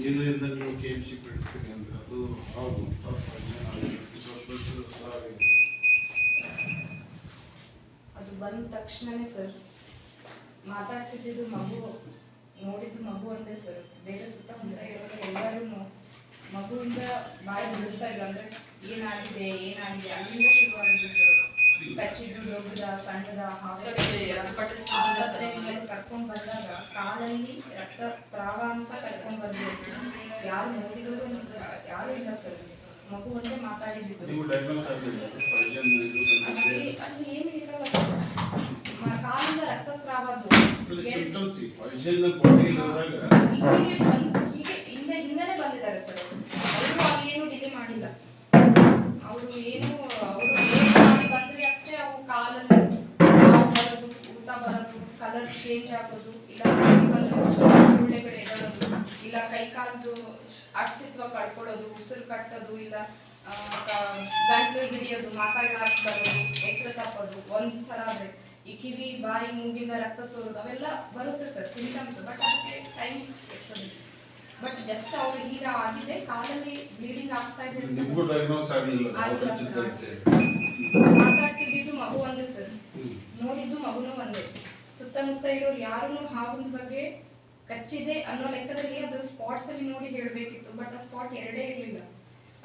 ಏನು ಇಲ್ಲದೆ ನೀವು ಕೆ ಎಂ ಸಿ ಕಳಿಸ್ತೀರಿ ಅಂದರೆ ಅದು ಹೌದು. ಅದು ಬಂದ ತಕ್ಷಣನೇ ಸರ್. ಮಾತಾಡ್ತಿದ್ದು ಮಗು, ನೋಡಿದ್ದು ಮಗು ಅಂದೆ ಸರ್. ಬೇರೆ ಸುತ್ತಮುತ್ತ ಇರೋ ಎಲ್ಲರೂ ಮಗುವಿಂದ ಬಾಯಿ ಬಿಡಿಸ್ತಾ ಇಲ್ಲ. ಅಂದ್ರೆ ಏನಾಗಿದೆ ಏನಾಗಿದೆ? ಅಲ್ಲಿಂದ ಶುರುವಾಗಿದೆ ಸರ್. ಕಚ್ಚಿದ್ದು ದೊಡ್ಡದ, ಸಣ್ಣದ ಆಸ್ಪತ್ರೆಗೆ ಕರ್ಕೊಂಡ್ ಬಂದಾಗ ಕಾಲಲ್ಲಿ ರಕ್ತ ಸ್ರಾವ ಅಂತ ಕರ್ಕೊಂಡ್ ಬಂದಿದ್ರು ಯಾರು ನೋಡಿದ್ರು ಯಾರು ಇಲ್ಲ ಸರ್? ಮಗು ಒಂದೇ ಮಾತಾಡಿದ್ದು. ನೀವು ಡಯಾಗ್ನೋಸ್ ಆಗಲಿಲ್ಲ ಬಂದಿದೆ ಅಲ್ಲಿ ಏನು ಇರಲ್ಲ ಕಾಲಿಂದ ರಕ್ತಸ್ರಾವ ಅದು ಸಿಂಪ್ಟಮ್ಸ್ ಹೀಗೆ ಹಿಂದೆ ಹಿಂದೆನೆ ಬಂದಿದ್ದಾರೆ ಸರ್. ಅವರು ಅಲ್ಲಿ ಏನು ಡಿಲೇ ಮಾಡಿಲ್ಲ. ಅವರು ಏನು ಅವರು ಬಂದ್ರೆ ಅಷ್ಟೇ ಅವು ಕಾಲಲ್ಲಿ ಬರೋದು ಊಟ ಬರೋದು ಕಲರ್ ಚೇಂಜ್ ಆಗೋದು ಇಲ್ಲ ಒಳ್ಳೆ ಕಡೆ ಎದ್ದೇಳೋದು ಇಲ್ಲ ಕೈ ಕಾಲು ಅಸ್ತಿತ್ವ ಕಳ್ಕೊಳ್ಳೋದು ಉಸಿರು ಕಟ್ಟೋದು ಇಲ್ಲ ಗಂಟ್ಲು ಹಿಡಿಯೋದು ಮಾತಾಡೋದು ಎಚ್ಚರ ತಪ್ಪೋದು ಒಂದ್ ಥರ ಅಂದ್ರೆ ಈ ಕಿವಿ ಬಾಯಿ ಮೂಗಿಂದ ರಕ್ತ ಸೋರೋದು ಅವೆಲ್ಲ ಬರುತ್ತೆ ಸರ್ ಸಿಂಟಮ್ಸ್ ಬಟ್ ಅದಕ್ಕೆ ಟೈಮ್ ಇರ್ತದೆ ಬಟ್ ಜಸ್ಟ್ ಅವ್ರು ಈಗ ಆಗಿದೆ ಕಾಲಲ್ಲಿ ಬ್ಲೀಡಿಂಗ್ ಆಗ್ತಾ ಇದೆ. ಮಾತಾಡ್ತಿದ್ದು ಮಗು ಒಂದೇ ಸರ್. ನೋಡಿದ್ದು ಮಗುನು ಒಂದೇ. ಸುತ್ತಮುತ್ತ ಇರೋರು ಯಾರು ಹಾವಿನ ಬಗ್ಗೆ ಕಚ್ಚಿದೆ ಅನ್ನೋ ಲೆಕ್ಕದಲ್ಲಿ ಅದು ಸ್ಪಾಟ್ಸ್ ಅಲ್ಲಿ ನೋಡಿ ಹೇಳಬೇಕಿತ್ತು ಬಟ್ ಆ ಸ್ಪಾಟ್ ಎರಡೇ ಇರಲಿಲ್ಲ.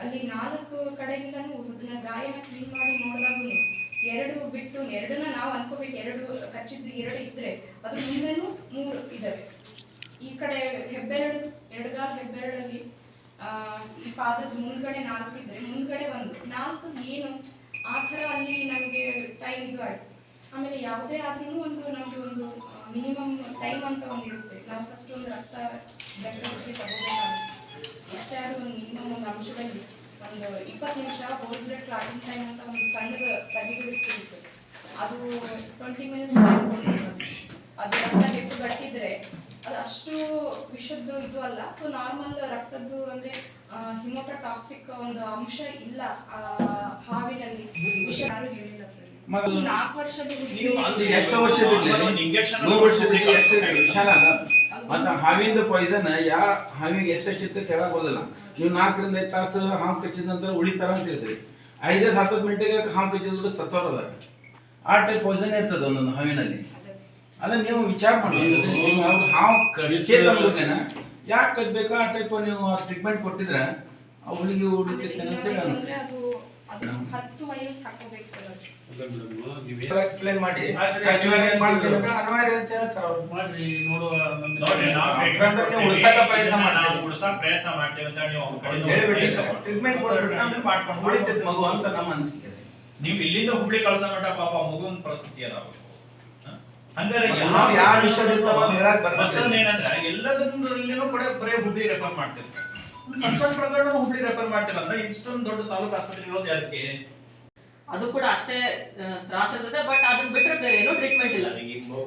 ಅಲ್ಲಿ ನಾಲ್ಕು ಕಡೆಯಿಂದನೂ ಅದನ್ನ ಗಾಯನ ಕ್ಲೀನ್ ಮಾಡಿ ನೋಡಿದಾಗೂ ಎರಡು ಬಿಟ್ಟು, ಎರಡನ್ನ ನಾವು ಅನ್ಕೋಬೇಕು, ಎರಡು ಕಚ್ಚಿದ್ದು ಎರಡು ಇದ್ರೆ, ಅದ್ರ ಮುಂದೆನೂ ಮೂರು ಇದಾವೆ. ಈ ಕಡೆ ಹೆಬ್ಬೆರಡು ಎರಡುಗಾಲ ಹೆಬ್ಬೆರಡಲ್ಲಿ ಈ ಪಾದದ ಮುಂದ್ಗಡೆ ನಾಲ್ಕು ಇದ್ರೆ, ಮುಂದ್ಗಡೆ ಒಂದು. ನಾಲ್ಕು ಏನು? ಆ ಥರ ಅಲ್ಲಿ ನಮಗೆ ಟೈಮ್ ಇದು ಆಯ್ತು. ಆಮೇಲೆ ಯಾವುದೇ ಆದ್ರೂ ಒಂದು ನಮ್ಗೆ ಒಂದು ಮಿನಿಮಮ್ ಟೈಮ್ ಅಂತ ಒಂದು ಇರುತ್ತೆ ನಾವು ಫಸ್ಟ್ ಒಂದು ರಕ್ತ ಬ್ಲಡ್ ಟೆಸ್ಟ್ ತಗೋಬೇಕಾಗುತ್ತೆ. ಎಷ್ಟೇ ಆದ್ರೂ ಒಂದು ಮಿನಿಮಮ್ ಒಂದು ಅಂಶದಲ್ಲಿ ಒಂದು ಇಪ್ಪತ್ತು ನಿಮಿಷ ಹೋಲ್ ಬ್ಲಡ್ ಕ್ಲಾಟಿಂಗ್ ಟೈಮ್ ಅಂತ ಒಂದು ಸಣ್ಣದ ತಲೆಗಳು ಇರ್ತೀವಿ ಸರ್ ಅದು ಟ್ವೆಂಟಿ ಮಿನಿಟ್ಸ್ ಅದು ರಕ್ತ ಹಿಟ್ಟು ಗಟ್ಟಿದ್ರೆ ಅದು ಅಷ್ಟು ವಿಷದ್ದು ಇದು ಅಲ್ಲ. ಸೊ ನಾರ್ಮಲ್ ರಕ್ತದ್ದು ಅಂದ್ರೆ ಹಿಮೋಟೋಟಾಕ್ಸಿಕ್ ಒಂದು ಅಂಶ ಇಲ್ಲ ಆ ಹಾವಿನಲ್ಲಿ. ವಿಷ ಯಾರು ಹೇಳಿಲ್ಲ ಸರ್. ನಾಲ್ಕು ವರ್ಷದ ನೀವು ಅಲ್ಲಿ ಎಷ್ಟು ವರ್ಷದಿರ್ಲಿ ಇಂಜೆಕ್ಷನ್ ವರ್ಷದಿರ್ಲಿ ಎಷ್ಟು. ವಿಷಾನ ಮತ್ತೆ ಹಾವಿಂದ ಪಾಯ್ಸನ್ ಯಾ ಹಾವಿಗೆ ಎಷ್ಟೆಷ್ಟಿತ್ತು ಕೆಳಗೆ ಬರೋದಿಲ್ಲ. ನೀವು ನಾಲ್ಕರಿಂದ ಐದು ತಾಸು ಹಾವು ಕಚ್ಚಿದ ನಂತರ ಉಳಿತಾರ ಅಂತ ಹೇಳ್ತೀರಿ. ಐದೈದು ಹತ್ತು ಮಿನಿಟಿಗೆ ಹಾವು ಕಚ್ಚಿದ್ರೆ ಸತ್ತೋರ್ ಅದ ಆ ಟೈಪ್ ಪಾಯ್ಸನ್ ಇರ್ತದೆ ಒಂದೊಂದು ಹಾವಿನಲ್ಲಿ. ಅದೇ ಅದನ್ನ ನೀವು ವಿಚಾರ ಮಾಡಿ ಹಾವು ಕಡಿಚೇತನ ಯಾಕೆ ಕಟ್ಬೇಕು ಆ ಟೈಪ್ ನೀವು ಟ್ರೀಟ್ಮೆಂಟ್ ಕೊಟ್ಟಿದ್ರೆ ಅವಳಿಗೆ ಉಳಿತೈತೆ ಅಂತೇಳಿ ಅನಿಸ್ತದೆ ಹತ್ತು ಹಾಕೋಬೇಕು ಸರ್ ಎಕ್ಸ್ಪ್ಲೇನ್ ಮಾಡಿ. ಆದ್ರೆ ಅನಿವಾರ್ಯ ಅಂತ ಅಂದ್ರೆ ಅನಿವಾರ್ಯ ಅಂತ ಹೇಳ್ತಾರೆ ಅವ್ರು. ಮಾಡ್ರಿ ನೋಡುವ ನಮ್ಮ- ನಾವು ಡಾಕ್ಟ್ರ್ ಅಂದ್ರೆ ಪ್ರಯತ್ನ ಮಾಡ್ತೀವಿ. ನಾವು ಪ್ರಯತ್ನ ಮಾಡ್ತೀವಿ ಅಂತ ನೀವು ಅವ್ರ ಟ್ರೀಟ್ಮೆಂಟ್ ಮಾಡ್ಕೊಂಡು ಮಗು ಅಂತ ನಮ್ಮ ಅನಿಸಿಕೆ ನೀವು ಇಲ್ಲಿಂದ ಹುಬ್ಳಿ ಕಳ್ಸೋ ಪಾಪ ಮಗುವಿನ ಪರಿಸ್ಥಿತಿ ಏನಾಗಬೇಕು ಹಂಗಾರೆ ನಾವು ಯಾವ ವಿಷಯದಿಂದ ಇರ್ತಾವ ಅಂತ ಹೇಳಕ್ ಬರ್ತದೆ. ಮತ್ತೊಂದು ಏನಂದ್ರೆ ಎಲ್ಲದರಲ್ಲಿನೂ ಬರೀ ಬರೀ ಹುಬ್ಳಿ ರೆಫರ್ ಮಾಡ್ತಿರ್ತಾರೆ ಸಣ್ಣ ಸಣ್ಣ ಪ್ರಕರಣ ಹುಬ್ಳಿ ರೆಫರ್ ಮಾಡ್ತೀವಿ ಅಂದ್ರೆ ಇಷ್ಟೊಂದು ದೊಡ್ಡ ತಾಲೂಕು ಆಸ್ಪತ್ರೆ ಇರೋದು ಅದಕ್ಕೆ ಅದು ಕೂಡ ಅಷ್ಟೇ ತ್ರಾಸ ಇರ್ತದೆ ಬಟ್ ಅದನ್ನ ಬಿಟ್ರೆ ಬೇರೆ ಏನು ಟ್ರೀಟ್ಮೆಂಟ್ ಇಲ್ಲ.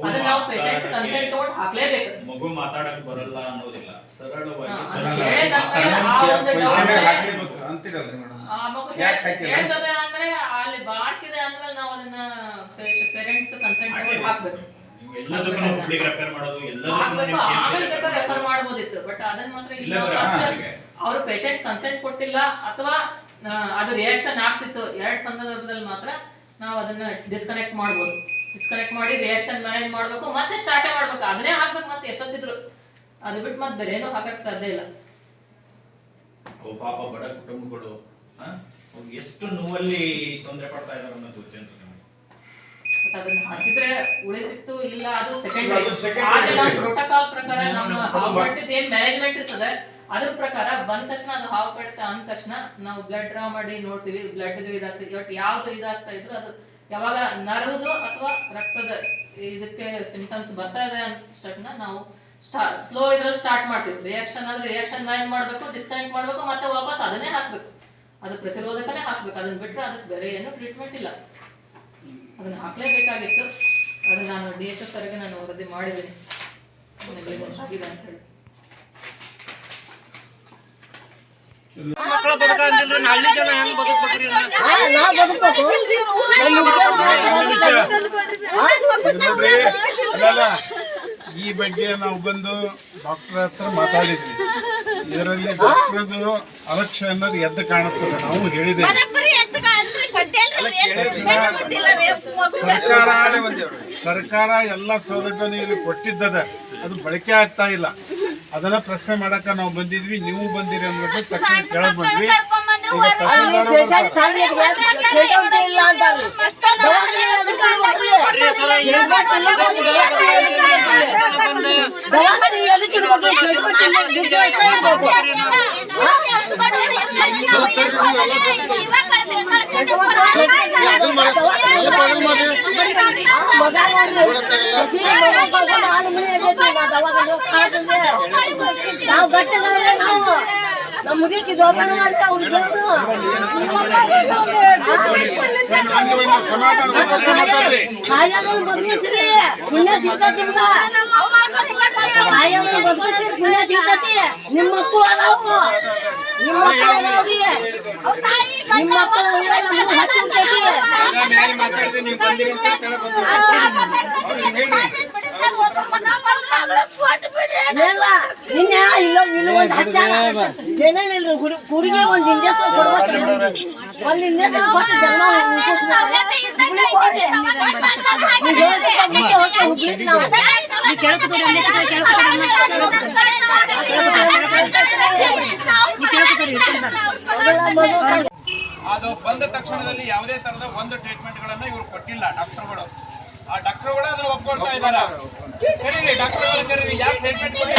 ಅದನ್ನ ನಾವು ಪೇಷಂಟ್ ಕನ್ಸೆಂಟ್ ತಗೊಂಡು ಹಾಕ್ಲೇಬೇಕು. ಮಗು ಮಾತಾಡಕ್ ಬರಲ್ಲ ಅನ್ನೋದಿಲ್ಲ. ಸರಳವಾಗಿ ಸರಳವಾಗಿ ಆ ಒಂದು ಪೈಸೆ ಡಾಕ್ಟರ್ ಹಾಕ್ಲೇಬೇಕು ಅಂತೀರಲ್ರಿ ಮೇಡಮ್. ಆ ಮಗು ಯಾಕ್ ಹಾಕಿಲ್ಲ? ಹೇಳ್ತದೆ ಅಂದ್ರೆ ಅಲ್ಲಿ ಬಾಡ್ತಿದೆ ಅಂದ್ಮೇಲೆ ನಾವು ಅದನ್ನ ಪೇರೆಂಟ್ಸ್ ಕನ್ಸೆಂಟ್ ತಗೊಂಡು ಹಾಕ್ಬೇಕು. ಎಲ್ಲದಕ್ಕೂ ಹುಬ್ಳಿ ರೆಫರ್ ಮಾಡೋದು ಎಲ್ಲದಕ್ಕೂ ರೆಫರ್. ಮಾಡ್ಬೋದಿತ್ತು ಬಟ್ ಅದನ್ನ ಮಾತ್ರ ಇಲ್ಲ. ಫಸ್ಟ್ ಪೇಷಂಟ್ ಕನ್ಸೆಂಟ್ ಕೊಟ್ಟಿಲ್ಲ ಅಥವಾ ಅದು ರಿಯಾಕ್ಷನ್ ಆಗ್ತಿತ್ತು. ಎರಡು ಸಂದರ್ಭದಲ್ಲಿ ಮಾತ್ರ ನಾವು ಅದನ್ನ ಡಿಸ್ಕನೆಕ್ಟ್ ಮಾಡ್ಬೋದು. ಡಿಸ್ಕನೆಕ್ಟ್ ಮಾಡಿ ರಿಯಾಕ್ಷನ್ ಮ್ಯಾನೇಜ್ ಮಾಡ್ಬೇಕು ಮತ್ತೆ ಸ್ಟಾರ್ಟೇ ಮಾಡ್ಬೇಕು. ಅದನ್ನೇ ಹಾಕ್ಬೇಕು ಮತ್ತೆ ಎಷ್ಟೊತ್ತಿದ್ರು. ಅದು ಬಿಟ್ಟು ಮತ್ತೆ ಬೇರೆ ಏನೂ ಹಾಕಕ್ ಸಾಧ್ಯ ಇಲ್ಲ. ಪಾಪ ಬಡ ಕುಟುಂಬಗಳು ಅವ್ರು ಎಷ್ಟು ನೋವಲ್ಲಿ ತೊಂದರೆ ಪಡ್ತಾ ಇದಾರೆ ಅನ್ನೋದು ಗೊತ್ತೇನ್ರಿ ಅದನ್ನ ಹಾಕಿದ್ರೆ ಉಳಿತಿತ್ತು ಇಲ್ಲ ಅದು ಸೆಕೆಂಡ್ ಪ್ರೋಟೋಕಾಲ್ ಪ್ರಕಾರ ನಮ್ಮ ಏನ್ ಮ್ಯಾನೇಜ್ಮೆಂಟ್ ಇರ್ತದೆ? ಅದ್ರ ಪ್ರಕಾರ ಬಂದ ತಕ್ಷಣ ಅದು ಹಾವು ಕಡಿತ ಅಂದ ತಕ್ಷಣ ನಾವು ಬ್ಲಡ್ ಡ್ರಾ ಮಾಡಿ ನೋಡ್ತೀವಿ ಬ್ಲಡ್ ಇದಾಗ್ತದೆ ಒಟ್ಟು ಯಾವ್ದು ಇದಾಗ್ತಾ ಇದ್ರು ಅದು ಯಾವಾಗ ನರವುದು ಅಥವಾ ರಕ್ತದ ಇದಕ್ಕೆ ಸಿಂಟಮ್ಸ್ ಬರ್ತಾ ಇದೆ ಅನ್ಸ್ಟಕ್ನ ನಾವು ಸ್ಲೋ ಇದ್ರೆ ಸ್ಟಾರ್ಟ್ ಮಾಡ್ತೀವಿ. ರಿಯಾಕ್ಷನ್ ಆದ್ರೆ ರಿಯಾಕ್ಷನ್ ಮೈಂಡ್ ಮಾಡ್ಬೇಕು ಡಿಸ್ಕನೆಕ್ಟ್ ಮಾಡ್ಬೇಕು ಮತ್ತೆ ವಾಪಸ್ ಅದನ್ನೇ ಹಾಕ್ಬೇಕು. ಅದು ಪ್ರತಿರೋಧಕನೇ ಹಾಕ್ಬೇಕು. ಅದನ್ನ ಬಿಟ್ರೆ ಅದಕ್ಕೆ ಬೇರೆ ಏನು ಟ್ರೀಟ್ಮೆಂಟ್ ಇಲ್ಲ. ಅದನ್ನ ಹಾಕ್ಲೇಬೇಕಾಗಿತ್ತು. ಅದು ನಾನು ಡಿ ಎಚ್ ಎಸ್ ವರೆಗೆ ನಾನು ವರದಿ ಮಾಡಿದ್ದೀನಿ. ಅಂತ ಹೇಳಿ ಮಕ್ಕಳ ಬದುಕಂಗಿಲ್ರಿ ಹಳ್ಳಿ ಜನ ಹೆಂಗ್ ಬದುಕ್ಬೇಕ್ರಿ ಅಲ್ಲಲ್ಲ, ಈ ಬಗ್ಗೆ ನಾವು ಬಂದು ಡಾಕ್ಟರ್ ಹತ್ರ ಮಾತಾಡಿದ್ವಿ. ಇದರಲ್ಲಿ ಡಾಕ್ಟರ್ದು ಅಲಕ್ಷ್ಯ ಅನ್ನೋದು ಎದ್ದು ಕಾಣಿಸ್ತದೆ. ನಾವು ಹೇಳಿದ್ದೇವೆ. ಸರ್ಕಾರ ಸರ್ಕಾರ ಎಲ್ಲ ಸೌಲಭ್ಯನೂ ಇಲ್ಲಿ ಕೊಟ್ಟಿದ್ದದ. ಅದು ಬಳಕೆ ಆಗ್ತಾ ಇಲ್ಲ. ಅದನ್ನ ಪ್ರಶ್ನೆ ಮಾಡಕ ನಾವು ಬಂದಿದ್ವಿ ನೀವು ಬಂದಿರಿ ಅನ್ಬಿಟ್ಟು ತಕ್ಷಣ ಬಂದ್ವಿ ಬರ್ತಾರೆ. ನಾವು ಗಟ್ಟಿದ್ರೆ ನಾವು ನಮ್ಮ ಮುಗಿಗೆ ಜೋಪಾನ ಮಾಡ್ತಾ. ಕಾಯಗಳು ಬದುಕಿಸ್ರಿ ಪುಣ್ಯ ಸಿಗ್ತತಿ ನಿಮ್ಗ ಕಾಯಗಳು ಬದುಕಿಸ್ರಿ ಪುಣ್ಯ ಸಿಗ್ತತಿ ನಿಮ್ಮ ಮಕ್ಕಳು ಅದಾವು ನಿಮ್ಮ ಮಕ್ಕಳು ಅದಾವ್ರಿ ನಿಮ್ಮ ಮಕ್ಕಳು ನಮ್ಗೆ ಹತ್ತಿರ್ತೈತಿ ಇಲ್ಲ ನಿನ್ನೆ ಇಲ್ಲ ಇಲ್ಲ ಒಂದು ಹಚ್ಚಾರ ಏನೇನಿಲ್ಲ ಹುಡುಗಿ ಒಂದು ಇಂಜೆಕ್ಷನ್ ಕೊಡ್ಬೇಕು ಒಂದು ಇಂಜೆಕ್ಷನ್ ಕೊಟ್ಟು ಜನ ಅದು ಬಂದ ತಕ್ಷಣದಲ್ಲಿ ಯಾವುದೇ ತರದ ಒಂದು ಟ್ರೀಟ್ಮೆಂಟ್ ಗಳನ್ನ ಇವ್ರು ಕೊಟ್ಟಿಲ್ಲ ಡಾಕ್ಟರ್ಗಳು ಆ ಡಾಕ್ಟರ್ಗಳು ಅದನ್ನ ಒಪ್ಕೊಳ್ತಾ ಇದಾರ. ಕರೀರಿ ಡಾಕ್ಟರ್ಗಳು ಕರೀರಿ. ಯಾಕೆ ಟ್ರೀಟ್ಮೆಂಟ್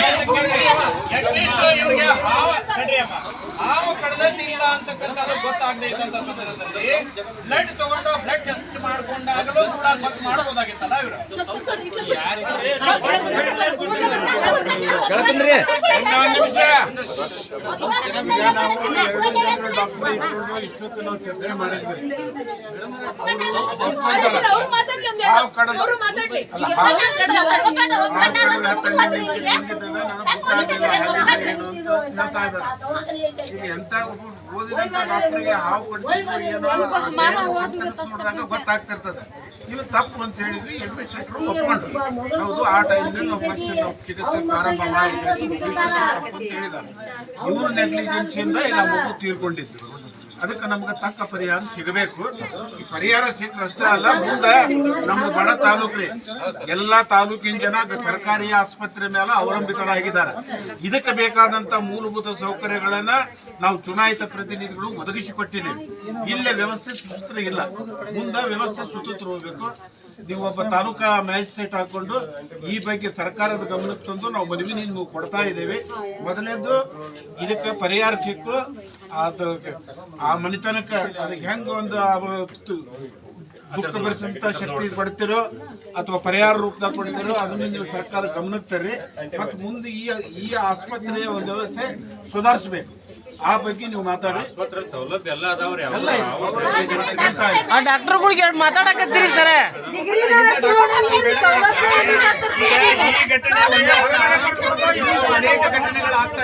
ಅಟ್ಲೀಸ್ಟ್ ಇವ್ರಿಗೆ ಹಾವು ಕರೀರಿ ಅಮ್ಮ ಹಾವು ಕಡ್ದದ್ದು ಇಲ್ಲ ಅಂತಕ್ಕಂಥದ್ದು ಗೊತ್ತಾಗದೆ ಇದ್ದಂತ ಸಂದರ್ಭದಲ್ಲಿ ಬ್ಲಡ್ ತಗೊಂಡು ಬ್ಲಡ್ ಟೆಸ್ಟ್ ಮಾಡ್ಕೊಂಡಾಗಲೂ ಕೂಡ ಗೊತ್ತು ಮಾಡಬಹುದಾಗಿತ್ತಲ್ಲ ಇವರು? ಡಾಕ್ಟರ್ ಇಷ್ಟೊತ್ತು ನಾವು ಚರ್ಚೆ ಮಾಡಿದ್ವಿ ಕಡದು. ಎಂತ ಒಬ್ಬ ಓದಿದಂತ ಡಾಕ್ಟರ್ಗೆ ಹಾವು ಕಡಿದ್ರು ಏನೋ ಸಿಂಟಮ್ಸ್ ನೋಡಿದಾಗ ಗೊತ್ತಾಗ್ತಿರ್ತದೆ. ನೀವು ತಪ್ಪು ಅಂತ ಹೇಳಿದ್ರಿ ಅಡ್ಮಿನಿಸ್ಟ್ರೇಟರ್ ಒಪ್ಕೊಂಡ್ರು. ಹೌದು ಆ ಟೈಮ್ನಲ್ಲಿ ನಾವು ಫಸ್ಟ್ ನಾವು ಚಿಕಿತ್ಸೆ ಪ್ರಾರಂಭ ಮಾಡಿ ತಪ್ಪು ಅಂತ ಹೇಳಿದ್ದಾರೆ. ಇವರು ನೆಗ್ಲಿಜೆನ್ಸಿಯಿಂದ ಈಗ ಮಗು ತೀರ್ಕೊಂಡಿದ್ರು. ಅದಕ್ಕೆ ನಮ್ಗೆ ತಕ್ಕ ಪರಿಹಾರ ಸಿಗಬೇಕು. ಪರಿಹಾರ ಸಿಕ್ಕಷ್ಟೇ ಅಲ್ಲ, ಮುಂದೆ ನಮ್ಮ ಬಡ ತಾಲೂಕು ರೀ ಎಲ್ಲಾ ತಾಲೂಕಿನ ಜನ ಸರ್ಕಾರಿ ಆಸ್ಪತ್ರೆ ಮೇಲೆ ಅವಲಂಬಿತರಾಗಿದ್ದಾರೆ. ಇದಕ್ಕೆ ಬೇಕಾದಂತ ಮೂಲಭೂತ ಸೌಕರ್ಯಗಳನ್ನ ನಾವು ಚುನಾಯಿತ ಪ್ರತಿನಿಧಿಗಳು ಒದಗಿಸಿಕೊಟ್ಟಿದ್ದೇವೆ. ಇಲ್ಲೇ ವ್ಯವಸ್ಥೆ ಸುಸೂತ್ರ ಇಲ್ಲ. ಮುಂದೆ ವ್ಯವಸ್ಥೆ ಸುಸೂತ್ರ ಹೋಗ್ಬೇಕು. ನೀವು ಒಬ್ಬ ತಾಲೂಕಾ ಮ್ಯಾಜಿಸ್ಟ್ರೇಟ್ ಹಾಕೊಂಡು ಈ ಬಗ್ಗೆ ಸರ್ಕಾರದ ಗಮನಕ್ಕೆ ತಂದು ನಾವು ಮನವಿ ನೀವು ಕೊಡ್ತಾ ಇದ್ದೇವೆ. ಮೊದಲನೇದು ಇದಕ್ಕೆ ಪರಿಹಾರ ಸಿಕ್ಕು. ಅದು ಆ ಮನೆತನಕ್ಕೆ ಅದಕ್ಕೆ ಹೆಂಗೆ ಒಂದು ದುಃಖ ಭರಿಸಂತ ಶಕ್ತಿ ಕೊಡ್ತಿರೋ ಅಥವಾ ಪರಿಹಾರ ರೂಪದಾಗ ಕೊಡ್ತಿರೋ ಅದನ್ನ ನೀವು ಸರ್ಕಾರ ಗಮನಕ್ಕೆ ತರ್ರಿ. ಮತ್ತು ಮುಂದೆ ಈ ಈ ಆಸ್ಪತ್ರೆಯ ಒಂದು ವ್ಯವಸ್ಥೆ ಸುಧಾರಿಸಬೇಕು. ಆ ಬಗ್ಗೆ ನೀವು ಮಾತಾಡಿ ಸೌಲಭ್ಯ ಎಲ್ಲ ಅದಾವ್ರಿ. ಡಾಕ್ಟರ್ಗಳಿಗೆ ಎರಡು ಮಾತಾಡಕತ್ತೀರಿ ಸರ. ಘಟನೆಗಳು ಆಗ್ತಾ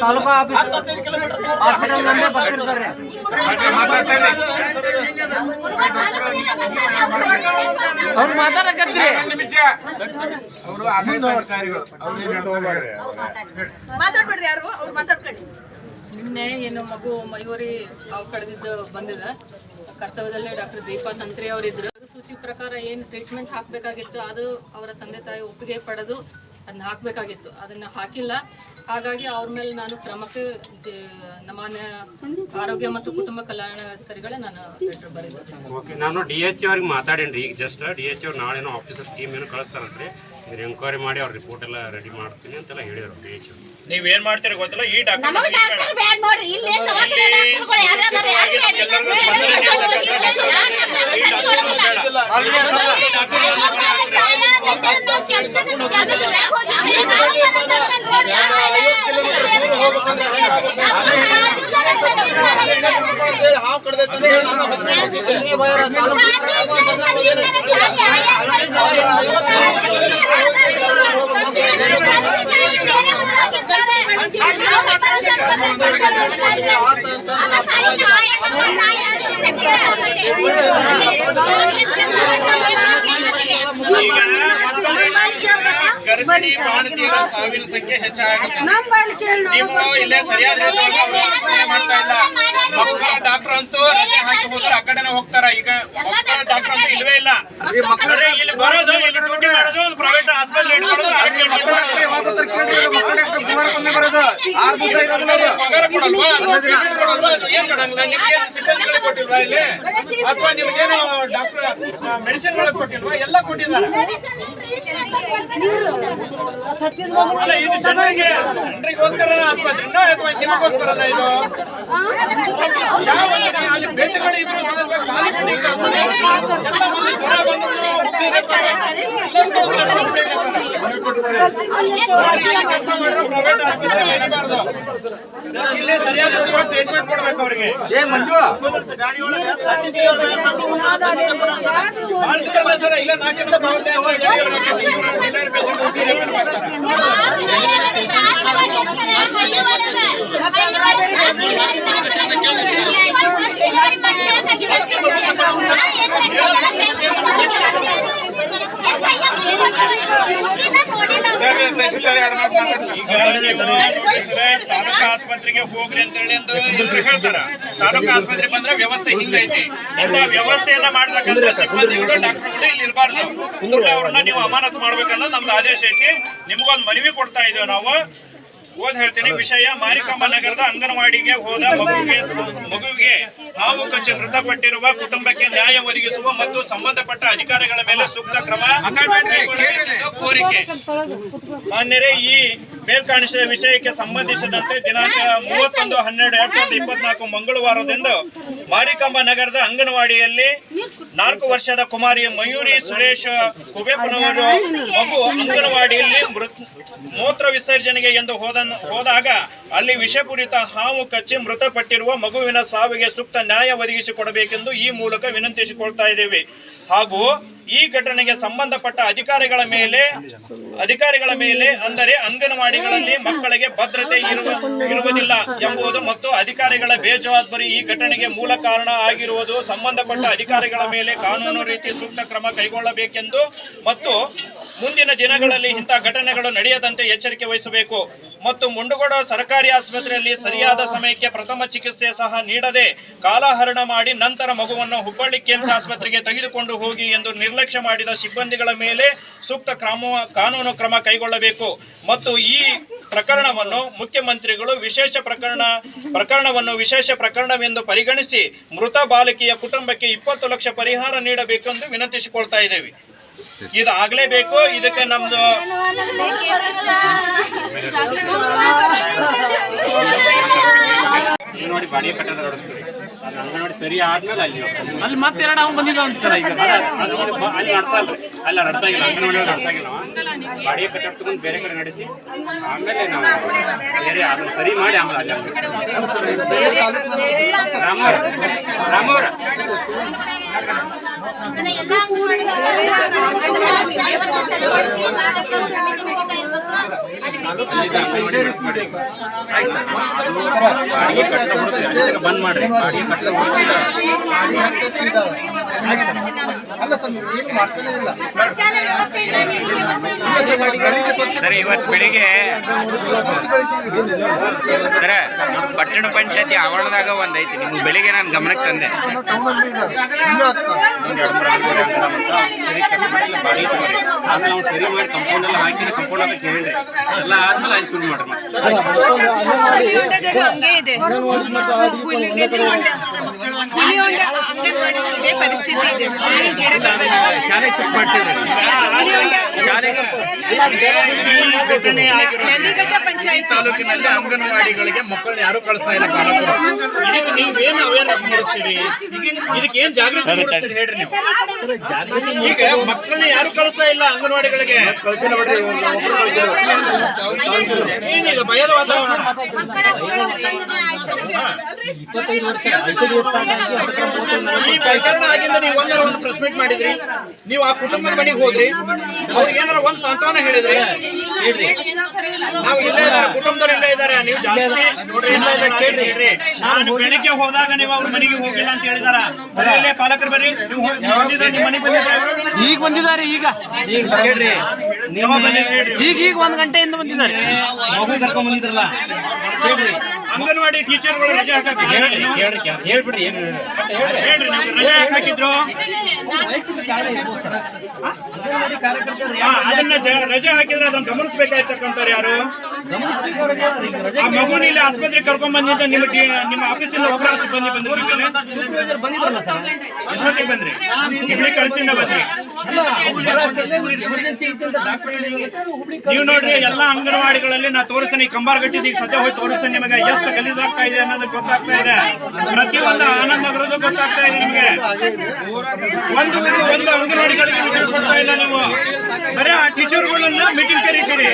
ತಾಲೂಕಾ ಆಫೀಸ್ ಹಾಸ್ಪಿಟಲ್ ನಮ್ಮೇ ಬರ್ತಿರ್ತಾರೆ. ಅವ್ರು. ಮಾತಾಡ್ಬೇಡ್ರಿ ಯಾರು? ಅವ್ರು ಮಾತಾಡ್ಕೊಳ್ಳಿ ನಿನ್ನೆ ಏನು ಮಗು ಮಯೂರಿ ಅವು ಕಳೆದಿದ್ದು ಬಂದಿದೆ. ಕರ್ತವ್ಯದಲ್ಲಿ ಡಾಕ್ಟರ್ ದೀಪಾ ಸಂತ್ರಿ ಅವರಿದ್ರು. ಸೂಚಿ ಪ್ರಕಾರ ಏನು ಟ್ರೀಟ್ಮೆಂಟ್ ಹಾಕಬೇಕಾಗಿತ್ತು ಅದು ಅವರ ತಂದೆ ತಾಯಿ ಒಪ್ಪಿಗೆ ಪಡೆದು ಅದನ್ನ ಹಾಕಬೇಕಾಗಿತ್ತು. ಅದನ್ನ ಹಾಕಿಲ್ಲ. ಹಾಗಾಗಿ ಅವ್ರ ಮೇಲೆ ನಾನು ಕ್ರಮಕ್ಕೆ ನಮ್ಮ ಆರೋಗ್ಯ ಮತ್ತು ಕುಟುಂಬ ಕಲ್ಯಾಣ ಅಧಿಕಾರಿಗಳೇ ನಾನು ಲೆಟರ್ ಓಕೆ, ನಾನು ಡಿ ಎಚ್ ಅವ್ರಿಗೆ ಮಾತಾಡೇನ್ರಿ. ಈಗ ಜಸ್ಟ್ ಡಿ ಎಚ್ ಅವ್ರು ನಾಳೆನೋ ಆಫೀಸರ್ ಟೀಮ್ ಏನು ಕಳಿಸ್ತಾರಂತೆ ಇದ್ರ ಎಂಕ್ವೈರಿ ಮಾಡಿ ಅವ್ರ ರಿಪೋರ್ಟ್ ಎಲ್ಲ ರೆಡಿ ಮಾಡ್ತೀನಿ ಅಂತೆಲ್ಲ ಹೇಳಿದ್ರು ಡಿ ಎಚ್ ನೀವ್ ಏನ್ ಮಾಡ್ತೀರಿ ಗೊತ್ತಿಲ್ಲ ಈ ನಮಗ ಡಾಕ್ಟರ್ ಡಾಕ್ಟರ್ ಬ್ಯಾಡ ನೋಡ್ರಿ ಇಲ್ಲಿ ದವಾಖಾನೆ ಡಾಕ್ಟರ್ಗಳು ಯಾರು ಅದಾರ ಯಾರು ಬೇಡ ಹಾವು ಕಡ್ದೈತೆ ನಾನು ಹತ್ತು ಗರ್ಭಿಣಿ ಬಾಣಂತಿಯರ ಸಾವಿನ ಸಂಖ್ಯೆ ಹೆಚ್ಚಾಗುತ್ತೆ ನೀವು ಇಲ್ಲೇ ಸರಿಯಾದ ಮಾಡ್ತಾ ಇಲ್ಲ ಮಕ್ಕಳ ಡಾಕ್ಟರ್ ಅಂತೂ ರಜೆ ಹಾಕಿ ಹೋದ್ರೆ ಆ ಕಡೆನೇ ಹೋಗ್ತಾರ ಈಗ ಮಕ್ಕಳ ಡಾಕ್ಟರ್ ಅಂತೂ ಇಲ್ವೇ ಇಲ್ಲ ಇಲ್ಲಿ ಬರೋದು ಇಲ್ಲಿ ಡ್ಯೂಟಿ ಮಾಡೋದು ಒಂದು ಪ್ರೈವೇಟ್ ಆಸ್ಪತ್ರೆ ಇಟ್ಕೊಳ್ಳೋದು ಆರೋಗ್ಯ ಪಗಾರ ಆರು ಕೊಟ್ಟಿಲ್ವಾ ಇಲ್ಲಿ? ಅಥವಾ ನಿಮ್ಗೇನು ಡಾಕ್ಟರ್ ಮೆಡಿಸಿನ್ ಕೊಟ್ಟಿಲ್ವಾ? ಎಲ್ಲ ಕೊಟ್ಟಿದ್ದಾರೆ. ಇದು ಜನರಿಗೆ ಜನರಿಗೋಸ್ಕರ ಆಸ್ಪತ್ರೆನ ಅಥವಾ ನಿಮಗೋಸ್ಕರನ ಇದು? ಯಾವ ಅಲ್ಲಿ ಬೆಡ್ಗಳು ಇದ್ರು ಖಾಲಿ ಬೆಡ್ ಇದ್ರು ಎಲ್ಲ ಮಂದಿ ಜ್ವರ ಬಂದು ಕೆಲಸ ಮಾಡಿದ್ರೆ ಪ್ರೈವೇಟ್ ಆಸ್ಪತ್ರೆ ನಡೀಬಾರ್ದು ಇಲ್ಲೇ ಸರಿಯಾದ ಟ್ರೀಟ್ಮೆಂಟ್ ಕೊಡ್ಬೇಕು ಅವ್ರಿಗೆ ಮಾಡ್ತಿದ್ರಲ್ಲ ಸರ್ ಇಲ್ಲ ನಾಲ್ಕಿಂದ ತಾಲೂಕು ಆಸ್ಪತ್ರೆಗೆ ಹೋಗ್ರಿ ಅಂತ ಹೇಳಿ ಅಂತ ಹೇಳ್ತಾರ. ತಾಲೂಕು ಆಸ್ಪತ್ರೆ ಬಂದ್ರೆ ವ್ಯವಸ್ಥೆ ಹಿಂಗೈತಿ ಅಂತ ವ್ಯವಸ್ಥೆಯನ್ನ ಮಾಡ್ತಕ್ಕಂಥ ಸಿಬ್ಬಂದಿಗಳು ಡಾಕ್ಟರ್ಗಳು ಇಲ್ಲಿ ಇರಬಾರ್ದು. ಅವ್ರನ್ನ ನೀವು ಅಮಾನತ್ ಮಾಡ್ಬೇಕನ್ನೋ ನಮ್ದು ಆದೇಶ ಐತಿ. ನಿಮ್ಗೊಂದು ಮನವಿ ಕೊಡ್ತಾ ಇದೀವಿ ನಾವು. ಓದ್ ಹೇಳ್ತೀನಿ ವಿಷಯ ಮಾರಿಕಮ್ಮ ನಗರದ ಅಂಗನವಾಡಿಗೆ ಹೋದ ಮಗುವಿಗೆ ಮಗುವಿಗೆ ಹಾವು ಕಚ್ಚಿ ಮೃತಪಟ್ಟಿರುವ ಕುಟುಂಬಕ್ಕೆ ನ್ಯಾಯ ಒದಗಿಸುವ ಮತ್ತು ಸಂಬಂಧಪಟ್ಟ ಅಧಿಕಾರಿಗಳ ಮೇಲೆ ಸೂಕ್ತ ಕ್ರಮ ಕೋರಿಕೆ. ಮಾನ್ಯರೇ ಈ ಮೇಲ್ಕಾಣಿಸಿದ ವಿಷಯಕ್ಕೆ ಸಂಬಂಧಿಸಿದಂತೆ ದಿನಾಂಕ ಮೂವತ್ತೊಂದು ಹನ್ನೆರಡು ಎರಡ್ ಸಾವಿರದ ಇಪ್ಪತ್ನಾಲ್ಕು ಮಂಗಳವಾರದಂದು ಮಾರಿಕಂಬ ನಗರದ ಅಂಗನವಾಡಿಯಲ್ಲಿ ನಾಲ್ಕು ವರ್ಷದ ಕುಮಾರಿ ಮಯೂರಿ ಸುರೇಶ್ ಕುಬೇಪನವರು ಮಗು ಅಂಗನವಾಡಿಯಲ್ಲಿ ಮೃತ್ ಮೂತ್ರ ವಿಸರ್ಜನೆಗೆ ಎಂದು ಹೋದ ಹೋದಾಗ ಅಲ್ಲಿ ವಿಷಪೂರಿತ ಹಾವು ಕಚ್ಚಿ ಮೃತಪಟ್ಟಿರುವ ಮಗುವಿನ ಸಾವಿಗೆ ಸೂಕ್ತ ನ್ಯಾಯ ಒದಗಿಸಿಕೊಡಬೇಕೆಂದು ಈ ಮೂಲಕ ವಿನಂತಿಸಿಕೊಳ್ತಾ ಇದ್ದೇವೆ. ಹಾಗೂ ಈ ಘಟನೆಗೆ ಸಂಬಂಧಪಟ್ಟ ಅಧಿಕಾರಿಗಳ ಮೇಲೆ ಅಧಿಕಾರಿಗಳ ಮೇಲೆ ಅಂದರೆ ಅಂಗನವಾಡಿಗಳಲ್ಲಿ ಮಕ್ಕಳಿಗೆ ಭದ್ರತೆ ಇರುವ, ಇರುವುದಿಲ್ಲ ಎಂಬುದು ಮತ್ತು ಅಧಿಕಾರಿಗಳ ಬೇಜವಾಬ್ದಾರಿ ಈ ಘಟನೆಗೆ ಮೂಲ ಕಾರಣ ಆಗಿರುವುದು, ಸಂಬಂಧಪಟ್ಟ ಅಧಿಕಾರಿಗಳ ಮೇಲೆ ಕಾನೂನು ರೀತಿ ಸೂಕ್ತ ಕ್ರಮ ಕೈಗೊಳ್ಳಬೇಕೆಂದು ಮತ್ತು ಮುಂದಿನ ದಿನಗಳಲ್ಲಿ ಇಂಥ ಘಟನೆಗಳು ನಡೆಯದಂತೆ ಎಚ್ಚರಿಕೆ ವಹಿಸಬೇಕು. ಮತ್ತು ಮುಂಡಗೋಡ ಸರ್ಕಾರಿ ಆಸ್ಪತ್ರೆಯಲ್ಲಿ ಸರಿಯಾದ ಸಮಯಕ್ಕೆ ಪ್ರಥಮ ಚಿಕಿತ್ಸೆ ಸಹ ನೀಡದೆ ಕಾಲಹರಣ ಮಾಡಿ ನಂತರ ಮಗುವನ್ನು ಹುಬ್ಬಳ್ಳಿ ಕೇಮ್ಸ್ ಆಸ್ಪತ್ರೆಗೆ ತೆಗೆದುಕೊಂಡು ಹೋಗಿ ಎಂದು ನಿರ್ಲಕ್ಷ್ಯ ಮಾಡಿದ ಸಿಬ್ಬಂದಿಗಳ ಮೇಲೆ ಸೂಕ್ತ ಕ್ರಮ ಕಾನೂನು ಕ್ರಮ ಕೈಗೊಳ್ಳಬೇಕು. ಮತ್ತು ಈ ಪ್ರಕರಣವನ್ನು ಮುಖ್ಯಮಂತ್ರಿಗಳು ವಿಶೇಷ ಪ್ರಕರಣ ಪ್ರಕರಣವನ್ನು ವಿಶೇಷ ಪ್ರಕರಣವೆಂದು ಪರಿಗಣಿಸಿ ಮೃತ ಬಾಲಕಿಯ ಕುಟುಂಬಕ್ಕೆ ಇಪ್ಪತ್ತು ಲಕ್ಷ ಪರಿಹಾರ ನೀಡಬೇಕೆಂದು ವಿನಂತಿಸಿಕೊಳ್ತಾ ಇದ್ದೇವೆ. ಇದು ಆಗ್ಲೇಬೇಕು ಇದಕ್ಕೆ ನಮ್ದು ನೋಡಿ ಬಾಡಿಗೆ ಕಟ್ಟದ ಅಂಗನವಾಡಿ ಸರಿ ಆದ್ಮೇಲೆ ಅಲ್ಲಿ. ಅಲ್ಲಿ ಮತ್ತೆ ಎರಡು ಅವ್ನು ಬಂದಿಲ್ಲ ಸಲ ಈಗ. ಒಂದು ಅಲ್ಲಿ ನಡ್ಸಲ್ಲ ಅಲ್ಲ ನಡ್ಸಾಗಿಲ್ಲ. ಅಂಗನವಾಡಿ ನಡ್ಸಾಗಿಲ್ಲ. ಬಾಡಿಗೆ ಕಟ್ಟ ತಗೊಂಡು ಬೇರೆ ಕಡೆ ನಡೆಸಿ ಆಮೇಲೆ ನಾವು ಬೇರೆ ಅದನ್ನ ಸರಿ ಮಾಡಿ ಆಮೇಲೆ ಅಲ್ಲಿ ರಾಮವ್ರ ರಾಮವ್ರ. ಎಲ್ಲ ವ್ಯವಸ್ಥೆ ಬಂದ್ ಮಾಡಿ ಅಲ್ಲ ಸರ್ ನೀವು ಏನು ಮಾಡ್ತಾನೆ ಇಲ್ಲ. ಶೌಚಾಲಯ ವ್ಯವಸ್ಥೆ ಇಲ್ಲ ನೀರಿನ ವ್ಯವಸ್ಥೆ ಇಲ್ಲ. ಸರ್ ಇವತ್ತು ಬೆಳಿಗ್ಗೆ ಸರ ಪಟ್ಟಣ ಪಂಚಾಯತಿ ಆವರಣದಾಗ ಒಂದೈತಿ ಐತಿ ನಿಮ್ಗೆ ಬೆಳಿಗ್ಗೆ ನಾನು ಗಮನಕ್ಕೆ ತಂದೆ. ನಾವು ಸರಿ ಮಾಡಿ ಕಂಪೌಂಡ್ ಎಲ್ಲ ಹಾಕಿ ಕಂಪೌಂಡ್ ಅಂತ ಕೇಳಿದ್ರಿ ಎಲ್ಲ ಆದ್ಮೇಲೆ ಅಲ್ಲಿ ಶುರು ಮಾಡ್ರಿ ಹಂಗೆ ಇದೆ ಹುಲಿಹೊಂಡ ಅಂಗನವಾಡಿ ಇದೇ ಪರಿಸ್ಥಿತಿ ಇದೆ. ಬಂದಿದೆ. ಶಾಲೆಗೆ ಶಿಫ್ಟ್ ಮಾಡ್ಸಿದ್ರಿ ನಂದಿಘಟ್ಟ ಪಂಚಾಯತ್. ತಾಲೂಕಿನಲ್ಲಿ ಅಂಗನವಾಡಿಗಳಿಗೆ ಮಕ್ಕಳನ್ನ ಯಾರು ಕಳಿಸ್ತಾ ಇಲ್ಲ ನೀವೇನು ಅವೇರ್ನೆಸ್ ಮೂಡಿಸ್ತೀರಿ? ಇದಕ್ಕೆ ಏನ್ ಜಾಗೃತಿ ಮೂಡಿಸ್ತೀರಿ ಹೇಳ್ರಿ ನೀವು. ಈಗ ಮಕ್ಕಳನ್ನ ಯಾರು ಕಳಿಸ್ತಾ ಇಲ್ಲ ಅಂಗನವಾಡಿಗಳಿಗೆ. ಏನಿದೆ ಭಯದ ವಾತಾವರಣ? ಇಪ್ಪತ್ತೈದು ವರ್ಷ ಐಸಿಡಿಎಸ್ ಈ ನೀವು ಒಂದರ ಒಂದು ಪ್ರೆಸ್ ಮೀಟ್ ಮಾಡಿದ್ರಿ. ನೀವು ಆ ಕುಟುಂಬದ ಮನೆಗೆ ಹೋದ್ರಿ. ಅವ್ರಿಗೆ ಏನಾರ ಒಂದ್ ಸಾಂತ್ವನ ಹೇಳಿದ್ರಿ. ನಾವು ಇಲ್ಲೇ ಇದಾರೆ ಕುಟುಂಬದವ್ರು ಇಲ್ಲೇ ಇದಾರೆ. ನೀವು ಜಾಸ್ತಿ ನೋಡ್ರಿ ಕೇಳ್ರಿ, ಕೇಳ್ರಿ. ನಾನು ಬೆಳಿಗ್ಗೆ ಹೋದಾಗ ನೀವು ಅವ್ರ ಮನೆಗೆ ಹೋಗಿಲ್ಲ ಅಂತ ಹೇಳಿದಾರ. ಬರೀ ಇಲ್ಲೇ ಪಾಲಕರು ಬರ್ರಿ. ನೀವು ಹೋಗಿ- ನಿಮ್ಮ ಮನೆಗೆ ಬಂದಿದ್ರು ಈಗ ಬಂದಿದ್ದಾರೆ ಈಗ. ಈಗ ಕೇಳ್ರಿ ಹೇಳ್ರಿ. ಈಗ ಈಗ ಒಂದ್ ಗಂಟೆಯಿಂದ ಬಂದಿದ್ದಾರೆ. ಮಗು ಕರ್ಕೊಂಡ್ ಬಂದಿದ್ರಲ್ಲ. ಕೇಳ್ರಿ ಅಂಗನವಾಡಿ ಟೀಚರ್ಗಳು ರಜೆ ಹೇಳ್ಬಿಡ್ರಿ ಏನು ರಜೆ ಹಾಕಿದ್ರು. ಅದನ್ನ ರಜೆ ಹಾಕಿದ್ರೆ ಅದನ್ನ ಗಮನಿಸಬೇಕಾಗಿರ್ತಕ್ಕಂಥವ್ರು ಯಾರು? ಆ ಮಗುನ ಇಲ್ಲಿ ಆಸ್ಪತ್ರೆಗೆ ಕರ್ಕೊಂಡ್ ಬಂದಿದ್ದ ನಿಮ್ಮ ನಿಮ್ಮ ಆಫೀಸಿಂದ ಒಬ್ಬರ ಸಿಬ್ಬಂದಿ ಬಂದ್ರಿ ಸೂಪರ್ವೈಸರ್ ಬಂದಿದ್ರಲ್ಲ ಸರ್? ಎಷ್ಟೊತ್ತಿಗೆ ಬಂದ್ರಿ. ಕಳಿಸಿಂದ ಬಂದ್ರಿ. ನೀವು ನೋಡ್ರಿ ಎಲ್ಲಾ ಅಂಗನವಾಡಿಗಳಲ್ಲಿ ನಾ ತೋರಿಸ್ತೇನೆ ಈ ಕಂಬಾರಗಟ್ಟಿದ ಈಗ ಸದ್ಯ ಹೋಗಿ ತೋರಿಸ್ತೇನೆ ನಿಮಗೆ. ಎಷ್ಟು ಗಲೀಜಾಗ್ತಾ ಇದೆ ಅನ್ನೋದು ಗೊತ್ತಾಗ್ತಾ ಇದೆ. ಪ್ರತಿಯೊಂದು ಆನಂದ ನಗರದ್ದು ಗೊತ್ತಾಗ್ತಾ ಇದೆ ನಿಮಗೆ. ಒಂದು ಒಂದು ಒಂದು ಅಂಗನವಾಡಿಗಳಿಗೆ ಮೀಟಿಂಗ್ ಕೊಡ್ತಾ ಇಲ್ಲ ನೀವು. ಬರೀ ಆ ಟೀಚರ್ಗಳನ್ನ ಮೀಟಿಂಗ್ ಕರೀತೀರಿ.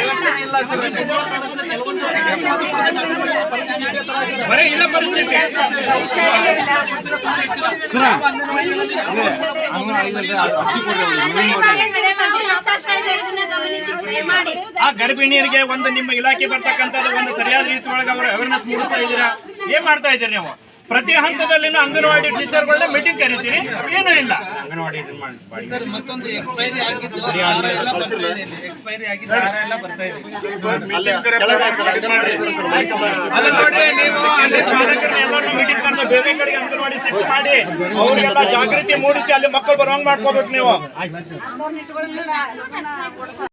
ಬರೀ ಇಲ್ಲ ಪರಿಸ್ಥಿತಿ. ಆ ಗರ್ಭಿಣಿಯರಿಗೆ ಒಂದು ನಿಮ್ಮ ಇಲಾಖೆ ಬರ್ತಕ್ಕಂಥದ್ದು ಒಂದು ಸರಿಯಾದ ರೀತಿ ಒಳಗೆ ಅವರು ಅವೇರ್ನೆಸ್ ಮೂಡಿಸ್ತಾ ಇದ್ದೀರಾ? ಏನ್ ಮಾಡ್ತಾ ಇದ್ದೀರಿ ನೀವು? ಪ್ರತಿ ಹಂತದಲ್ಲಿನ ಅಂಗನವಾಡಿ ಟೀಚರ್ಗಳನ್ನ ಮೀಟಿಂಗ್ ಕರಿತೀರಿ? ಏನು ಇಲ್ಲ. ಅಂಗನವಾಡಿ ಇದನ್ನ ಮಾಡಿ ಸರ್ ಮತ್ತೊಂದು ಎಕ್ಸ್ಪೈರಿ ಆಗಿದ್ದು ಆಹಾರ ಎಲ್ಲ ಬರ್ತಾ ಇದೆ. ಎಕ್ಸ್ಪೈರಿ ಆಗಿದ್ದು ಆಹಾರ ಎಲ್ಲ ಬರ್ತಾ ಇದೆ. ಅದನ್ನ ನೋಡ್ರಿ ನೀವು ಅಲ್ಲಿ ಪಾಲಕರನ್ನ ಎಲ್ಲರನ್ನೂ ಮೀಟಿಂಗ್ ಕರೆದು ಬೇರೆ ಕಡೆಗೆ ಅಂಗನವಾಡಿ ಮಾಡಿ ಅವ್ರಿಗೆಲ್ಲ ಜಾಗೃತಿ ಮೂಡಿಸಿ ಅಲ್ಲಿ ಮಕ್ಕಳು ಬರೋಂಗ್ ಮಾಡ್ಕೋಬೇಕು ನೀವು.